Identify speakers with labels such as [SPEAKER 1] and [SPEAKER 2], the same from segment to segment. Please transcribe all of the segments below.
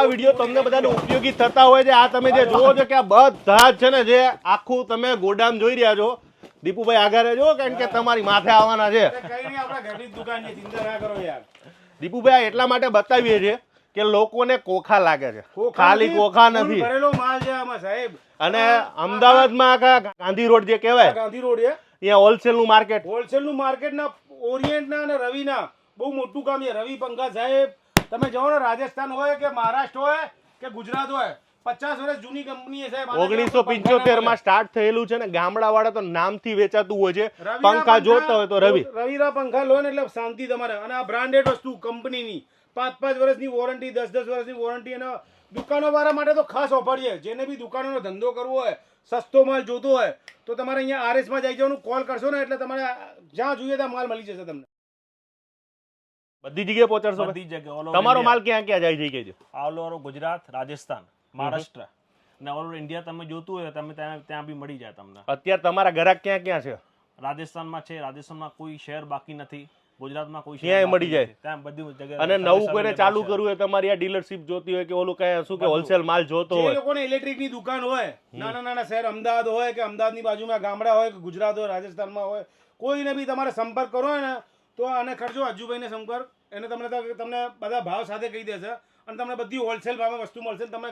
[SPEAKER 1] આપણા વીડિયો તમને બધાને ઉપયોગી થતા હોય છે. આ તમે જે જોવો છો કે આ બધા છે ને જે આખું તમે ગોડામ જોઈ રહ્યા છો. દીપુભાઈ આગળ રહેજો કારણ કે તમારી માથે આવવાના છે.
[SPEAKER 2] ના
[SPEAKER 1] દીપુભાઈ એટલા માટે બતાવીએ છીએ કે લોકોને કોખા લાગે છે. ખાલી કોખા નથી. અને અમદાવાદમાં આખા ગાંધી રોડ જે
[SPEAKER 2] આ
[SPEAKER 1] કહેવાય
[SPEAKER 2] ગાંધી રોડ છે
[SPEAKER 1] અહીંયા હોલસેલનું માર્કેટ.
[SPEAKER 2] હોલસેલનું માર્કેટ ના ઓરિયન્ટ ના અને રવિના. બહુ મોટું કામ છે. રવિ પંખા સાહેબ તમે જાઓ ને રાજસ્થાન હોય કે મહારાષ્ટ્ર હોય કે ગુજરાત હોય પચાસ વર્ષ જૂની કંપની છે સાહેબ
[SPEAKER 1] ઓગણીસો પિંચોતેરમાં સ્ટાર્ટ થયેલું છે ને ગામડા વાળા તો નામથી વેચાતું હોય છે. પંખા જોતા હોય તો રવિ.
[SPEAKER 2] રવિના પંખા લો ને એટલે શાંતિ તમારે. અને આ બ્રાન્ડેડ વસ્તુ કંપનીની. પાંચ પાંચ વર્ષની વોરંટી દસ દસ વર્ષની વોરંટી અને દુકાનો વાળા માટે તો ખાસ ઓફર છે જેને બી દુકાનોનો ધંધો કરવો હોય સસ્તો માલ જોતો હોય તો તમારે અહીંયા આરએસમાં જઈ જવાનું કોલ કરશો ને એટલે તમારે જ્યાં જોઈએ ત્યાં માલ મળી જશે તમને.
[SPEAKER 1] બધી જગ્યાએ પહોંચાડશો
[SPEAKER 3] બધી જગ્યાએ
[SPEAKER 1] તમારો માલ ક્યાં ક્યાં જાય જઈ ગયો
[SPEAKER 3] ઓલ ઓવર ગુજરાત રાજસ્થાન મહારાષ્ટ્ર ને ઓલ ઓવર ઇન્ડિયા તમે જોતું હોય તમે ત્યાં ત્યાં બી મળી જાય તમને.
[SPEAKER 1] અત્યારે તમારા ગ્રાહક ક્યાં ક્યાં છે?
[SPEAKER 3] રાજસ્થાનમાં છે રાજસ્થાનમાં કોઈ શહેર બાકી નથી ગુજરાતમાં કોઈ
[SPEAKER 1] ક્યાંય
[SPEAKER 3] શહેર
[SPEAKER 1] મળી જાય.
[SPEAKER 3] ત્યાં બધી જગ્યાએ
[SPEAKER 1] અને નવું કોઈને ચાલુ કરવું હોય તમારી આ ડીલરશીપ જોતી હોય કે ઓલું કઈ શું કે હોલસેલ માલ જોતો હોય.
[SPEAKER 2] લોકોને ઇલેક્ટ્રિકની દુકાન હોય નાના નાના શહેર અમદાવાદ હોય કે અમદાવાદની બાજુમાં ગામડા હોય કે ગુજરાત હોય રાજસ્થાનમાં હોય કોઈને બી તમારે સંપર્ક કરો હોય ને તો આને ખર્ચો અજુભાઈને સંપર્ક. એને તમને તમને બધા ભાવ સાથે કહી દેશે. અને તમને બધી હોલસેલ ભાવમાં વસ્તુ મળશે તમે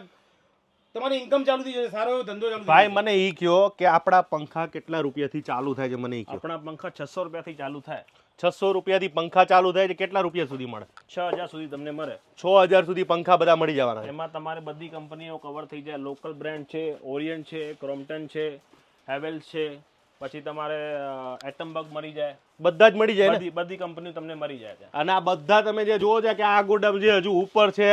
[SPEAKER 2] તમારી ઇન્કમ ચાલુ થઈ જશે. સારો એવો ધંધો ચાલુ
[SPEAKER 1] ભાઈ મને એ કહો કે આપણા પંખા કેટલા રૂપિયાથી ચાલુ થાય છે મને એ કહો
[SPEAKER 3] આપણા પંખા છસો રૂપિયાથી ચાલુ થાય.
[SPEAKER 1] છસો રૂપિયાથી પંખા ચાલુ થાય છે કેટલા રૂપિયા સુધી મળે?
[SPEAKER 3] છ હજાર સુધી તમને મળે.
[SPEAKER 1] છ હજાર સુધી પંખા બધા મળી જવાના
[SPEAKER 3] એમાં તમારે બધી કંપનીઓ કવર થઈ જાય. લોકલ બ્રાન્ડ છે ઓરિયન છે ક્રોમ્પટન છે હેવેલ્સ છે. પછી તમારે એટમબગ મળી જાય.
[SPEAKER 1] બધા જ મળી જાય
[SPEAKER 3] બધી બધી કંપનીઓ તમને મળી જાય છે.
[SPEAKER 1] અને આ બધા તમે જે જુઓ છો કે આ ગોડામ જે હજુ ઉપર છે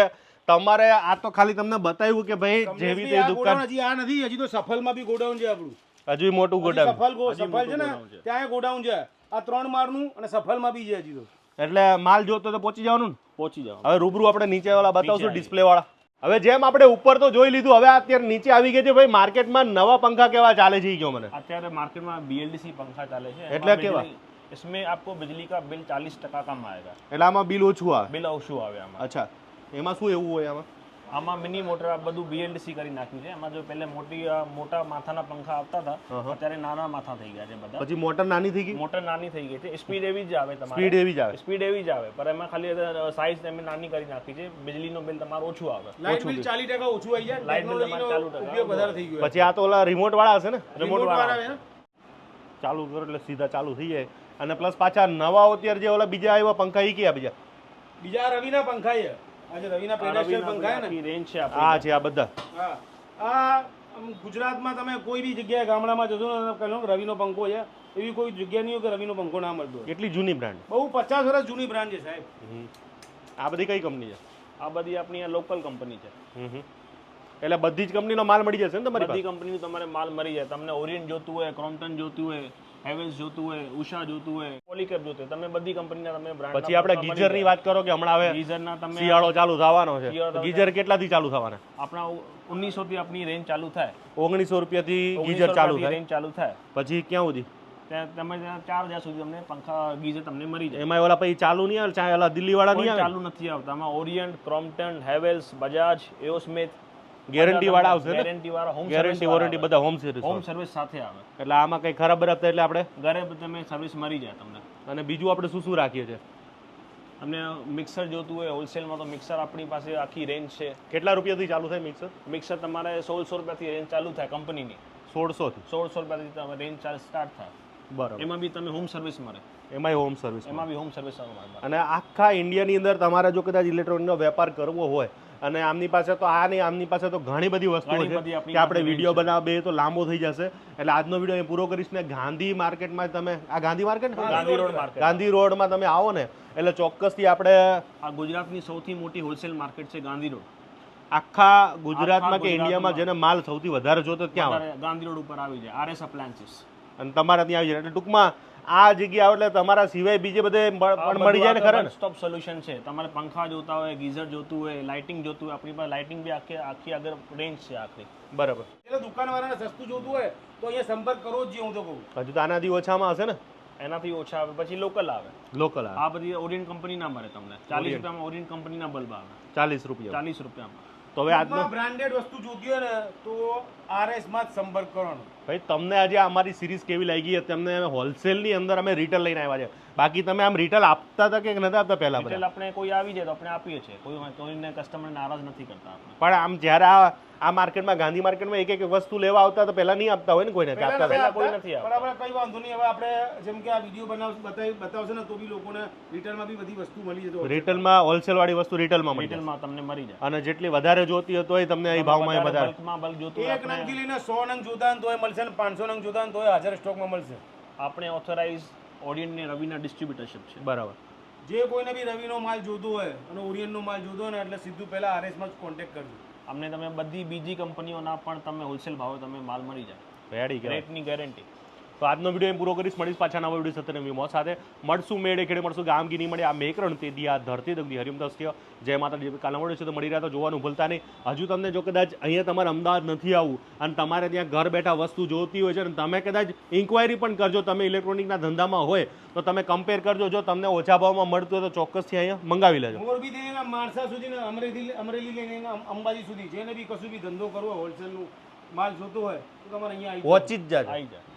[SPEAKER 1] તમારે આ તો ખાલી તમને બતાવ્યું કે ભાઈ જેવી તે દુકાન
[SPEAKER 2] હજી આ નથી હજી તો સફલમાં બી ગોડાઉન છે આપણું.
[SPEAKER 1] હજુ મોટું
[SPEAKER 2] ગોડાઉન.
[SPEAKER 1] ગોડામ
[SPEAKER 2] સફલ સફલ છે ને?
[SPEAKER 3] ગોડાઉન.
[SPEAKER 2] ત્યાં ગોડાઉન છે. આ ત્રણ માળનું અને સફલમાં બી છે હજી તો.
[SPEAKER 1] એટલે માલ જોતો તો પહોંચી જવાનું
[SPEAKER 3] પહોંચી જવાનું.
[SPEAKER 1] હવે રૂબરૂ આપણે નીચે વાળા બતાવશું ડિસ્પ્લે વાળા હવે જેમ આપણે ઉપર તો જોઈ લીધું હવે અત્યારે નીચે આવી ગઈ છે ભાઈ માર્કેટમાં નવા પંખા કેવા ચાલે છે ઈ કહો મને
[SPEAKER 3] અત્યારે मार्केट में बीएलडीसी पंखा चाले છે
[SPEAKER 1] એટલે
[SPEAKER 3] એમાં
[SPEAKER 1] કેવા?
[SPEAKER 3] बिजली- इसमें आपको बिजली का बिल चालीस टका कम आएगा
[SPEAKER 1] એટલે આમાં બિલ ઓછું આવે
[SPEAKER 3] બિલ ઓછું આવે આમાં
[SPEAKER 1] અચ્છા એમાં શું એવું હોય આમાં
[SPEAKER 3] આમાં મિની મોટર આ બધું બીએલડીસી કરી નાખ્યું છે. એમાં જો પહેલે મોટી મોટા માથાના પંખા આવતા હતા અત્યારે નાના માથા થઈ ગયા છે બધા.
[SPEAKER 1] પછી મોટર નાની થઈ ગઈ?
[SPEAKER 3] મોટર નાની થઈ ગઈ છે. સ્પીડ એવી જ આવે તમારે.
[SPEAKER 1] સ્પીડ એવી જ આવે.
[SPEAKER 3] સ્પીડ એવી જ આવે. પણ એમાં ખાલી સાઈઝ અમે નાની કરી નાખી છે. બિજલીનો બિલ તમારો ઓછું આવે.
[SPEAKER 2] ઓછું બિલ ચાલીસ ટકા ઓછું આવી જાય
[SPEAKER 3] લાઈટ બિલ
[SPEAKER 2] તમારું
[SPEAKER 3] તમારે ચાલુ ટકા.
[SPEAKER 2] ઉપયોગ વધારે થઈ ગયો
[SPEAKER 1] પછી આ તો ઓલા રિમોટ વાળા હશે ને?
[SPEAKER 2] રિમોટ વાળા આવે ને?
[SPEAKER 1] ચાલુ કરો એટલે સીધા ચાલુ થઈ જાય. અને પ્લસ પાછા નવા અત્યારે જે ઓલા બીજા આવ્યા પંખા ઈ કયા બીજા?
[SPEAKER 2] બીજા રવિના પંખા છે. આજે રવિના પંખા છે ને?
[SPEAKER 3] રેન્જ છે
[SPEAKER 1] આ છે આ બધા.
[SPEAKER 2] હા. આ ગુજરાતમાં તમે કોઈ બી જગ્યાએ ગામડામાં જશો ને કહો રવિનો પંખો છે એવી કોઈ જગ્યા નહીં હોય કે રવિનો પંખો ના મળતો
[SPEAKER 1] એટલી જૂની બ્રાન્ડ
[SPEAKER 2] બહુ પચાસ વર્ષ જૂની બ્રાન્ડ છે સાહેબ.
[SPEAKER 1] આ બધી કઈ કંપની છે?
[SPEAKER 3] આ બધી આપણી લોકલ કંપની છે.
[SPEAKER 1] એટલે બધી જ કંપનીનો માલ મળી જશે ને તમારી
[SPEAKER 3] બધી
[SPEAKER 1] કંપનીનો
[SPEAKER 3] કંપનીનું તમારે માલ મળી જાય. તમને ઓરિયન્ટ જોતું હોય ક્રોમ્પટન જોતું હોય હેવેલ્સ જોતું હોય ઉષા જોતું હોય પોલીકેપ જોતું હોય. તમે બધી કંપનીના તમે બ્રાન્ડ
[SPEAKER 1] પછી આપણે ગીઝરની વાત કરો કે હમણાં હવે
[SPEAKER 3] ગીઝરના તમે
[SPEAKER 1] શિયાળો ચાલુ થવાનો છે. ગીઝર કેટલાથી ચાલુ થવાના?
[SPEAKER 3] આપણા ઓગણીસો થી આપણી રેન્જ ચાલુ થાય.
[SPEAKER 1] ઓગણીસો રૂપિયાથી
[SPEAKER 3] 1900
[SPEAKER 1] ગીઝર ચાલુ થાય.
[SPEAKER 3] રેન્જ ચાલુ થાય.
[SPEAKER 1] પછી ક્યાં સુધી?
[SPEAKER 3] ત્યાં તમે ચાર હજાર સુધી તમને પંખા ગીઝર તમને મળી જાય.
[SPEAKER 1] એમાં ઓલા પછી ચાલુ નહીં આવે? ઓલા દિલ્હી વાળા નહીં આવે?
[SPEAKER 3] ચાલુ નથી આવતા. આમાં Orient Crompton Havells Bajaj
[SPEAKER 1] A O Smith guarantee વાળા આવશે ને?
[SPEAKER 3] ગેરંટી વાળા હોમ
[SPEAKER 1] ગેરંટી વોરંટી બધા હોમ સર્વિસ
[SPEAKER 3] હોમ સર્વિસ સાથે આવે.
[SPEAKER 1] એટલે આમાં કઈ ખરાબ બરાબ થાય એટલે આપણે?
[SPEAKER 3] ઘરે તમે સર્વિસ મળી જાય તમને.
[SPEAKER 1] અને બીજું આપણે શું શું રાખીએ છીએ
[SPEAKER 3] અમને મિક્સર જોતું હોય હોલસેલમાં તો મિક્સર આપણી પાસે આખી રેન્જ છે.
[SPEAKER 1] કેટલા રૂપિયાથી ચાલુ થાય મિક્સર
[SPEAKER 3] મિક્સર તમારે સોળસો રૂપિયાથી રેન્જ ચાલુ થાય કંપનીની
[SPEAKER 1] સોળસો થી
[SPEAKER 3] સોળસો રૂપિયાથી તમે રેન્જ ચાર્જ સ્ટાર્ટ થાય.
[SPEAKER 1] બરાબર.
[SPEAKER 3] એમાં બી તમે હોમ સર્વિસ મળે.
[SPEAKER 1] એમાંય હોમ સર્વિસ
[SPEAKER 3] એમાં બી હોમ સર્વિસ
[SPEAKER 1] અને આખા ઇન્ડિયાની અંદર તમારે જો કદાચ ઇલેક્ટ્રોનિકનો વેપાર કરવો હોય અને આમની પાસે તો આ નહીં આમની પાસે તો ઘણી બધી વસ્તુઓ છે કે આપણે વીડિયો બનાવીએ તો લાંબો થઈ જશે. એટલે આજનો વીડિયો અહીં પૂરો કરીશ ને ગાંધી માર્કેટમાં તમે આ ગાંધી માર્કેટ
[SPEAKER 3] ગાંધી રોડ
[SPEAKER 1] ગાંધી રોડમાં તમે આવો ને એટલે ચોક્કસથી આપણે
[SPEAKER 3] આ ગુજરાતની સૌથી મોટી હોલસેલ માર્કેટ છે ગાંધી રોડ.
[SPEAKER 1] આખા ગુજરાતમાં કે ઇન્ડિયામાં જેને માલ સૌથી વધારે જોતો ત્યાં
[SPEAKER 3] ગાંધી રોડ ઉપર આવી જાય. આરએસ અપ્લાયન્સીસ
[SPEAKER 1] અને તમારા ત્યાં આવી જાય. એટલે ટૂંકમાં આ જગ્યા આવે એટલે તમારા સિવાય બીજે બધે પણ મળી જાય ને ખરા ને?
[SPEAKER 3] સ્ટોપ સોલ્યુશન છે. તમારે પંખા જોતા હોય ગીઝર જોતું હોય લાઇટિંગ જોતું હોય આપણી પાસે લાઇટિંગ બી આખી આખી આગળ રેન્જ છે આખરી
[SPEAKER 1] બરાબર.
[SPEAKER 2] એટલે દુકાનવાળાને સસ્તું જોતું હોય તો અહીંયા સંપર્ક કરો જ જોઈએ હું તો કહું.
[SPEAKER 1] હજુ તો આનાથી ઓછામાં હશે ને?
[SPEAKER 3] એનાથી ઓછા આવે પછી લોકલ આવે.
[SPEAKER 1] લોકલ
[SPEAKER 3] આ બધી ઓરિયન કંપની ના મળે તમને. ચાલીસ રૂપિયામાં ઓરિયન કંપનીના બલ્બ આવે.
[SPEAKER 1] ચાલીસ રૂપિયા.
[SPEAKER 3] ચાલીસ રૂપિયામાં.
[SPEAKER 1] તો હવે આજનો
[SPEAKER 2] બ્રાન્ડેડ વસ્તુ જોતી હોય ને તો આરએસમાં જ સંપર્ક કરવાનો.
[SPEAKER 1] ભાઈ તમને આજે અમારી સિરીઝ કેવી લાગી? તમને હોલસેલની અંદર અમે રિટેલ લઈને આવ્યા છે. બાકી તમે આમ રિટેલ આપતા હતા કે નથી આપતા પહેલા
[SPEAKER 3] રિટેલ આપણે કોઈ આવી જાય તો આપણે આપીએ છીએ. કોઈ કોઈને કસ્ટમર નારાજ નથી કરતા
[SPEAKER 1] પણ આમ જ્યારે આ આ માર્કેટમાં ગાંધી માર્કેટમાં એક એક વસ્તુ લેવા આવતા તો પહેલા નહીં આપતા હોય ને કોઈને? આપતા
[SPEAKER 3] પહેલા કોઈ નથી
[SPEAKER 2] પણ આપણે કઈ વાંધો નહીં. હવે આપણે જેમ કે આ વીડિયો બનાવ બતાવી બતાવશે ને તો બી લોકોને રિટેલમાં બી બધી વસ્તુ મળી જશે.
[SPEAKER 1] રિટેલમાં હોલસેલ વાળી વસ્તુ રિટેલમાં મળી
[SPEAKER 3] રિટેલમાં તમને મળી જાય.
[SPEAKER 1] અને જેટલી વધારે જોતી હોય તોય તમને એ ભાવમાં એ વધારે
[SPEAKER 3] બલ્કમાં બલ્ક જોતું
[SPEAKER 2] એક
[SPEAKER 3] આપણે
[SPEAKER 2] લઈને સો નંગ જોતા હોય ને તોય મળશે ને પાંચસો નંગ જોતા તો હાજર સ્ટોકમાં મળશે.
[SPEAKER 3] આપણે ઓથોરાઇઝ ઓરિયન ને રવિના ડિસ્ટ્રીબ્યુટરશિપ છે.
[SPEAKER 1] બરાબર.
[SPEAKER 2] જે કોઈને બી રવિનો માલ જોતો હોય અને ઓરિયનનો માલ જોતો હોય ને એટલે સીધું પહેલાં આરએસમાં જ કોન્ટેક્ટ કરજો.
[SPEAKER 3] અમને તમે બધી બીજી કંપનીઓના પણ તમે હોલસેલ ભાવે તમે માલ મળી જાય.
[SPEAKER 1] રેડી
[SPEAKER 3] રેટની ગેરંટી
[SPEAKER 1] તો આજનો વીડિયો એમ પૂરો કરીશ. મળીશ પાછા નવા વીડિયો સાથે નવી મોત સાથે. મળશું મેળે ખેડે મળશું ગામ ગીની મળે. આ મેકરણ તે દી આ ધરતી દગદી હરિમ દસ્ય જય માતાજી. કાલના મળ્યો છે તો મળી રહ્યા તો જોવાનું ભૂલતા નહીં. હજુ તમને જો કદાચ અહીંયા તમારે અમદાવાદ નથી આવવું અને તમારે ત્યાં ઘર બેઠા વસ્તુ જોતી હોય છે અને તમે કદાચ ઇન્ક્વાયરી પણ કરજો. તમે ઇલેક્ટ્રોનિકના ધંધામાં હોય તો તમે કમ્પેર કરજો. જો તમને ઓછા ભાવમાં મળતું હોય તો ચોક્કસથી અહીંયા મંગાવી લેજો.
[SPEAKER 2] મોરબી થી માણસા સુધી અમરેલી અમરેલી લઈને અંબાજી સુધી જેને બી કશું બી ધંધો કરવો હોલસેલનું માલ જોતો હોય તો તમારે અહીંયા આવી
[SPEAKER 1] જ જાય
[SPEAKER 3] આવી જાય